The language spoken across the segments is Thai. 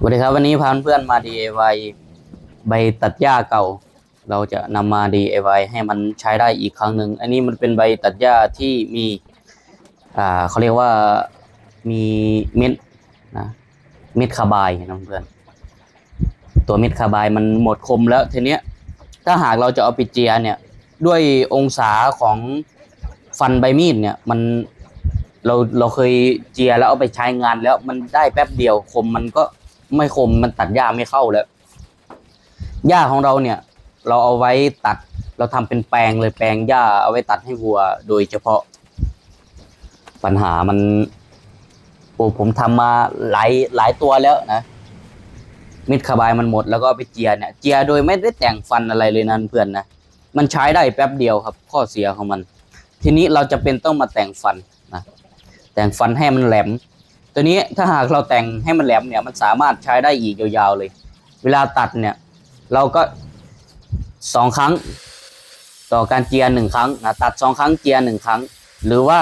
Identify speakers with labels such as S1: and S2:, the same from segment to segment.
S1: สวัสดีครับวันนี้พาเพื่อนมา DIY ใบตัดหญ้าเก่า เราจะนำมา DIY ให้มันใช้ได้อีกครั้งหนึ่งอันนี้มันเป็นใบตัดหญ้าที่มีอ่าเขาเรียกว่ามีเม็ดนะเม็ดคาบายนะเพื่อนตัวเม็ดคาบายมันหมดคมแล้วทีเนี้ยถ้าหากเราจะเอาไปเจียเนี่ยด้วยองศาของฟันใบมีดเนี่ยมันเราเราเคยเจียแล้วเอาไปใช้งานแล้วมันได้แป๊บเดียวคมมันก็ ไม่คมมันตัดหญ้าไม่เข้าแล้วหญ้าของเราเนี่ย เราเอาไว้ตัด เราทำเป็นแปลงเลยแปลงหญ้าเอาไว้ตัดให้วัว โดยเฉพาะ ปัญหามันโอ้ผมทำมาหลายหลายตัวแล้วนะมิดคาบายมันหมดแล้วก็ไปเจียเนี่ย เจียโดยไม่ได้แต่งฟันอะไรเลยนะเพื่อนนะมันใช้ได้แป๊บเดียวครับ ข้อเสียของมัน ทีนี้เราจะเป็นต้องมาแต่งฟันนะแต่งฟันให้มันแหลม ตัวนี้ถ้าหากเราแต่งให้มันแหลมเนี่ย มันสามารถใช้ได้อีกยาวๆเลย เวลาตัดเนี่ย เราก็สองครั้ง ต่อการเจียหนึ่งครั้งนะตัดสองครั้งเจียหนึ่งครั้ง หรือว่า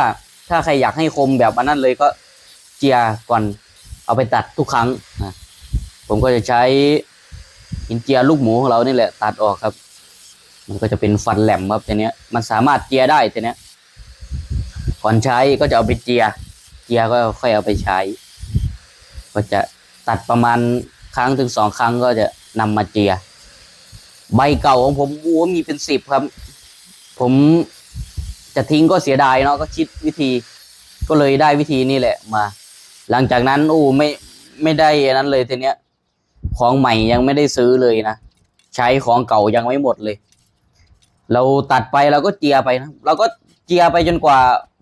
S1: ถ้าใครอยากให้คมแบบอันนั้นเลยก็เจียก่อนเอาไปตัดทุกครั้งนะผมก็จะใช้หินเจียลูกหมูของเรานี่แหละ ตัดออกครับ มันก็จะเป็นฟันแหลมครับทีเนี้มันสามารถเจียได้ทีเนี้ก่อนใช้ก็จะเอาไปเจีย เจียร์ก็ค่อยเอาไปใช้ ก็จะตัดประมาณครั้งถึงสองครั้งก็จะนำมาเจีย ใบเก่าของผมโอ้มีเป็นสิบครับ ผมจะทิ้งก็เสียดายเนาะก็คิดวิธีก็เลยได้วิธีนี่แหละมา หลังจากนั้นอู้ไม่ไม่ได้อันนั้นเลยทีเนี้ย ของใหม่ยังไม่ได้ซื้อเลยนะใช้ของเก่ายังไม่หมดเลย เราตัดไปเราก็เจียไปนะเราก็เจียไปจนกว่า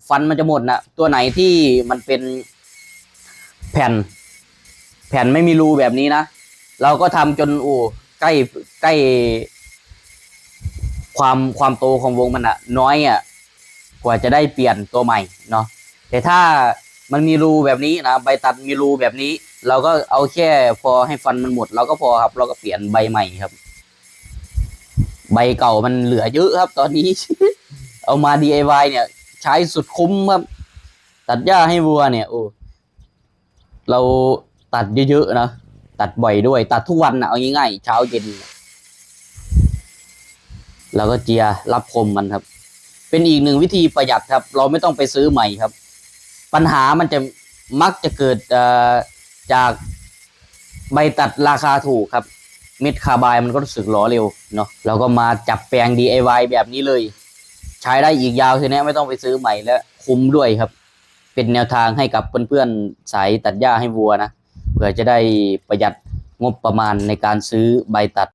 S1: ฟันมันจะหมดนะตัวไหนที่มันเป็นแผ่น แผ่นไม่มีรูแบบนี้นะ เราก็ทำจนอู้ใกล้ใกล้ ความความโตของวงมันอะน้อยอะกว่าจะได้เปลี่ยนตัวใหม่เนาะแต่ถ้ามันมีรูแบบนี้นะใบตัดมีรูแบบนี้ เราก็เอาแค่พอให้ฟันมันหมด เราก็พอครับ เราก็เปลี่ยนใบใหม่ครับ ใบเก่ามันเหลือเยอะครับ ตอนนี้ เอามา DIY เนี่ย ใช้สุดคุ้มครับ ตัดหญ้าให้วัวเนี่ยโอ้เราตัดเยอะๆนะตัดบ่อยด้วย ตัดทุกวันนะเอาง่ายๆเช้าเย็นเราก็เจียรับคมมันครับ เป็นอีกหนึ่งวิธีประหยัดครับ เราไม่ต้องไปซื้อใหม่ครับ ปัญหามันจะมักจะเกิดจากใบตัดราคาถูกครับ เม็ดคาบายมันก็รู้สึกหล่อเร็วเนาะเราก็มาจับแปลง DIY แบบนี้เลย ใช้ได้อีกยาวทีนี้ไม่ต้องไปซื้อใหม่แล้วคุ้มด้วยครับ เป็นแนวทางให้กับเพื่อนๆสายตัดหญ้าให้วัวนะเพื่อจะได้ประหยัดงบประมาณในการซื้อใบตัด